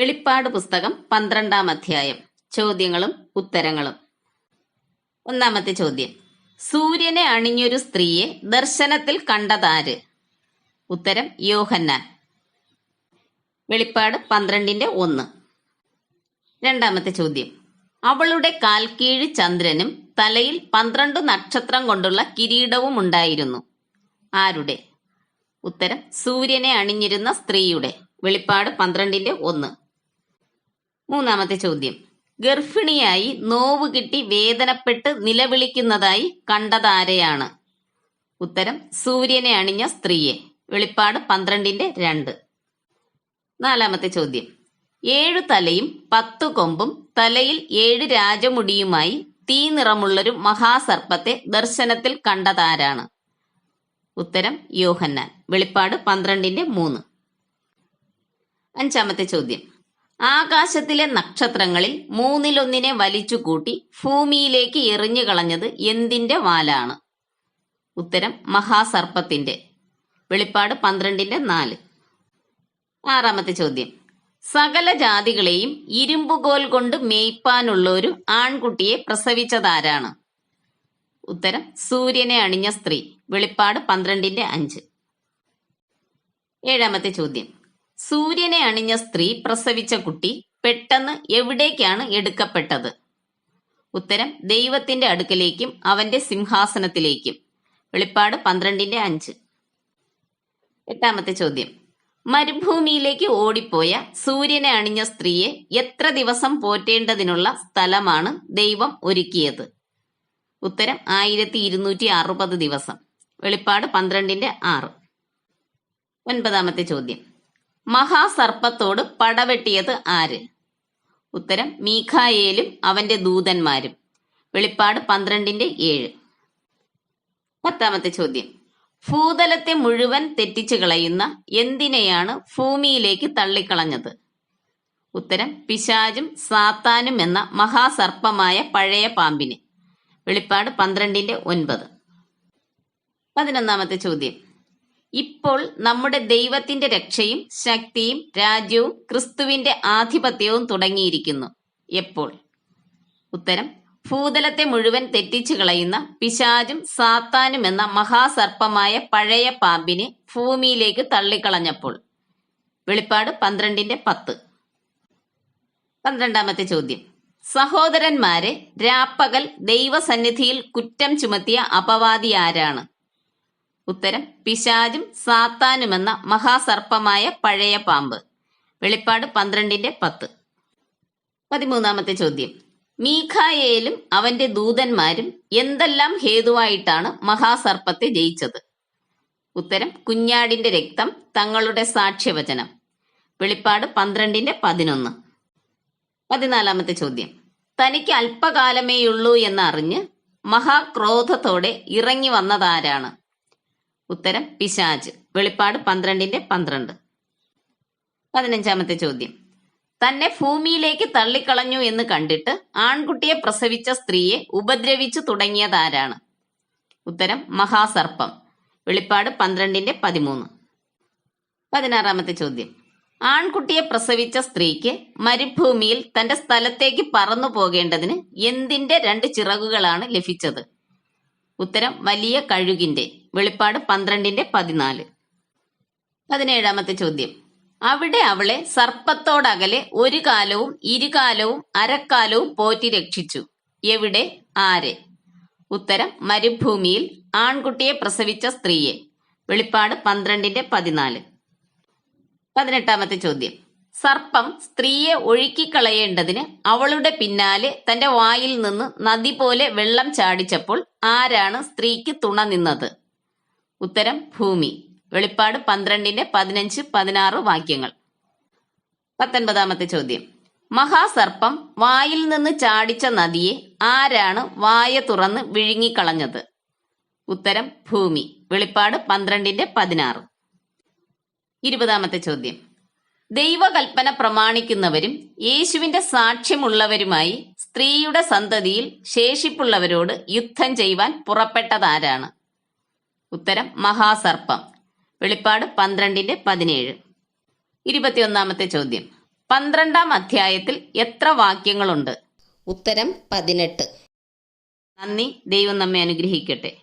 വെളിപ്പാട് പുസ്തകം പന്ത്രണ്ടാം അധ്യായം. ചോദ്യങ്ങളും ഉത്തരങ്ങളും. ഒന്നാമത്തെ ചോദ്യം. സൂര്യനെ അണിഞ്ഞൊരു സ്ത്രീയെ ദർശനത്തിൽ കണ്ടതാര്? ഉത്തരം യോഹന്നാൻ. വെളിപ്പാട് പന്ത്രണ്ടിന്റെ ഒന്ന്. രണ്ടാമത്തെ ചോദ്യം. അവളുടെ കാൽക്കീഴ് ചന്ദ്രനും തലയിൽ പന്ത്രണ്ട് നക്ഷത്രം കൊണ്ടുള്ള കിരീടവും ഉണ്ടായിരുന്നു. ആരുടെ? ഉത്തരം സൂര്യനെ അണിഞ്ഞിരുന്ന സ്ത്രീയുടെ. വെളിപ്പാട് പന്ത്രണ്ടിന്റെ ഒന്ന്. മൂന്നാമത്തെ ചോദ്യം. ഗർഭിണിയായി നോവ് കിട്ടി വേദനപ്പെട്ട് നിലവിളിക്കുന്നതായി കണ്ടതാരെയാണ്? ഉത്തരം സൂര്യനെ അണിഞ്ഞ സ്ത്രീയെ. വെളിപ്പാട് പന്ത്രണ്ടിന്റെ രണ്ട്. നാലാമത്തെ ചോദ്യം. ഏഴു തലയും പത്തു കൊമ്പും തലയിൽ ഏഴ് രാജമുടിയുമായി തീ നിറമുള്ളൊരു മഹാസർപ്പത്തെ ദർശനത്തിൽ കണ്ടതാരാണ്? ഉത്തരം യോഹന്നാൻ. വെളിപ്പാട് പന്ത്രണ്ടിന്റെ മൂന്ന്. അഞ്ചാമത്തെ ചോദ്യം. ആകാശത്തിലെ നക്ഷത്രങ്ങളിൽ മൂന്നിലൊന്നിനെ വലിച്ചു കൂട്ടി ഭൂമിയിലേക്ക് എറിഞ്ഞു കളഞ്ഞത് എന്തിന്റെ വാലാണ്? ഉത്തരം മഹാസർപ്പത്തിന്റെ. വെളിപ്പാട് പന്ത്രണ്ടിന്റെ നാല്. ആറാമത്തെ ചോദ്യം. സകല ജാതികളെയും ഇരുമ്പുകോൽ കൊണ്ട് മേയ്പ്പാനുള്ള ഒരു ആൺകുട്ടിയെ പ്രസവിച്ചതാരാണ്? ഉത്തരം സൂര്യനെ അണിഞ്ഞ സ്ത്രീ. വെളിപ്പാട് പന്ത്രണ്ടിന്റെ അഞ്ച്. ഏഴാമത്തെ ചോദ്യം. സൂര്യനെ അണിഞ്ഞ സ്ത്രീ പ്രസവിച്ച കുട്ടി പെട്ടെന്ന് എവിടേക്കാണ് എടുക്കപ്പെട്ടത്? ഉത്തരം ദൈവത്തിന്റെ അടുക്കലേക്കും അവന്റെ സിംഹാസനത്തിലേക്കും. വെളിപ്പാട് പന്ത്രണ്ടിന്റെ അഞ്ച്. എട്ടാമത്തെ ചോദ്യം. മരുഭൂമിയിലേക്ക് ഓടിപ്പോയ സൂര്യനെ അണിഞ്ഞ സ്ത്രീയെ എത്ര ദിവസം പോറ്റേണ്ടതിനുള്ള സ്ഥലമാണ് ദൈവം ഒരുക്കിയത്? ഉത്തരം ആയിരത്തി ഇരുന്നൂറ്റി അറുപത് ദിവസം. വെളിപ്പാട് പന്ത്രണ്ടിന്റെ ആറ്. ഒൻപതാമത്തെ ചോദ്യം. മഹാസർപ്പത്തോട് പടവെട്ടിയത് ആര്? ഉത്തരം മീഖായേലും അവന്റെ ദൂതന്മാരും. വെളിപ്പാട് പന്ത്രണ്ടിന്റെ ഏഴ്. പത്താമത്തെ ചോദ്യം. ഭൂതലത്തെ മുഴുവൻ തെറ്റിച്ചു കളയുന്ന എന്തിനെയാണ് ഭൂമിയിലേക്ക് തള്ളിക്കളഞ്ഞത്? ഉത്തരം പിശാചും സാത്താനും എന്ന മഹാസർപ്പമായ പഴയ പാമ്പിനെ. വെളിപ്പാട് പന്ത്രണ്ടിന്റെ ഒൻപത്. പതിനൊന്നാമത്തെ ചോദ്യം. ഇപ്പോൾ നമ്മുടെ ദൈവത്തിന്റെ രക്ഷയും ശക്തിയും രാജ്യവും ക്രിസ്തുവിന്റെ ആധിപത്യവും തുടങ്ങിയിരിക്കുന്നു. എപ്പോൾ? ഉത്തരം ഭൂതലത്തെ മുഴുവൻ തെറ്റിച്ചു കളയുന്ന പിശാചും സാത്താനും എന്ന മഹാസർപ്പമായ പഴയ പാമ്പിനെ ഭൂമിയിലേക്ക് തള്ളിക്കളഞ്ഞപ്പോൾ. വെളിപ്പാട് പന്ത്രണ്ടിന്റെ പത്ത്. പന്ത്രണ്ടാമത്തെ ചോദ്യം. സഹോദരന്മാരെ രാപ്പകൽ ദൈവസന്നിധിയിൽ കുറ്റം ചുമത്തിയ അപവാദി ആരാണ്? ഉത്തരം പിശാചും സാത്താനുമെന്ന മഹാസർപ്പമായ പഴയ പാമ്പ്. വെളിപ്പാട് പന്ത്രണ്ടിന്റെ പത്ത്. പതിമൂന്നാമത്തെ ചോദ്യം. മീഖായേലും അവന്റെ ദൂതന്മാരും എന്തെല്ലാം ഹേതുവായിട്ടാണ് മഹാസർപ്പത്തെ ജയിച്ചത്? ഉത്തരം കുഞ്ഞാടിന്റെ രക്തം തങ്ങളുടെ സാക്ഷ്യവചനം. വെളിപ്പാട് പന്ത്രണ്ടിന്റെ പതിനൊന്ന്. പതിനാലാമത്തെ ചോദ്യം. തനിക്ക് അല്പകാലമേയുള്ളൂ എന്നറിഞ്ഞ് മഹാക്രോധത്തോടെ ഇറങ്ങി വന്നതാരാണ്? ഉത്തരം പിശാജ് വെളിപ്പാട് പന്ത്രണ്ടിന്റെ പന്ത്രണ്ട്. പതിനഞ്ചാമത്തെ ചോദ്യം. തന്നെ ഭൂമിയിലേക്ക് തള്ളിക്കളഞ്ഞു എന്ന് കണ്ടിട്ട് ആൺകുട്ടിയെ പ്രസവിച്ച സ്ത്രീയെ ഉപദ്രവിച്ചു തുടങ്ങിയതാരാണ്? ഉത്തരം മഹാസർപ്പം. വെളിപ്പാട് പന്ത്രണ്ടിന്റെ പതിമൂന്ന്. പതിനാറാമത്തെ ചോദ്യം. ആൺകുട്ടിയെ പ്രസവിച്ച സ്ത്രീക്ക് മരുഭൂമിയിൽ തന്റെ സ്ഥലത്തേക്ക് പറന്നു പോകേണ്ടതിന് എന്തിന്റെ രണ്ട് ചിറകുകളാണ് ലഭിച്ചത്? ഉത്തരം വലിയ കഴുകിന്റെ വെളിപ്പാട് പന്ത്രണ്ടിന്റെ പതിനാല്. പതിനേഴാമത്തെ ചോദ്യം. അവിടെ അവളെ സർപ്പത്തോടകലെ ഒരു കാലവും ഇരുകാലവും അരക്കാലവും പോറ്റി രക്ഷിച്ചു. എവിടെ? ആരെ? ഉത്തരം മരുഭൂമിയിൽ ആൺകുട്ടിയെ പ്രസവിച്ച സ്ത്രീയെ. വെളിപ്പാട് പന്ത്രണ്ടിന്റെ പതിനാല്. പതിനെട്ടാമത്തെ ചോദ്യം. സർപ്പം സ്ത്രീയെ ഒഴുക്കിക്കളയേണ്ടതിന് അവളുടെ പിന്നാലെ തന്റെ വായിൽ നിന്ന് നദി പോലെ വെള്ളം ചാടിച്ചപ്പോൾ ആരാണ് സ്ത്രീക്ക് തുണ നിന്നത്? ഉത്തരം ഭൂമി. വെളിപ്പാട് പന്ത്രണ്ടിന്റെ പതിനഞ്ച് പതിനാറ് വാക്യങ്ങൾ. പത്തൊൻപതാമത്തെ ചോദ്യം. മഹാസർപ്പം വായിൽ നിന്ന് ചാടിച്ച നദിയെ ആരാണ് വായ തുറന്ന് വിഴുങ്ങിക്കളഞ്ഞത്? ഉത്തരം ഭൂമി. വെളിപ്പാട് പന്ത്രണ്ടിന്റെ പതിനാറ്. ഇരുപതാമത്തെ ചോദ്യം. ദൈവകൽപ്പന പ്രമാണിക്കുന്നവരും യേശുവിന്റെ സാക്ഷ്യമുള്ളവരുമായി സ്ത്രീയുടെ സന്തതിയിൽ ശേഷിപ്പുള്ളവരോട് യുദ്ധം ചെയ്യുവാൻ പുറപ്പെട്ടതാരാണ്? ഉത്തരം മഹാസർപ്പം. വെളിപ്പാട് പന്ത്രണ്ടിന്റെ പതിനേഴ്. ഇരുപത്തിയൊന്നാമത്തെ ചോദ്യം. പന്ത്രണ്ടാം അധ്യായത്തിൽ എത്ര വാക്യങ്ങളുണ്ട്? ഉത്തരം പതിനെട്ട്. നന്ദി. ദൈവം നമ്മെ അനുഗ്രഹിക്കട്ടെ.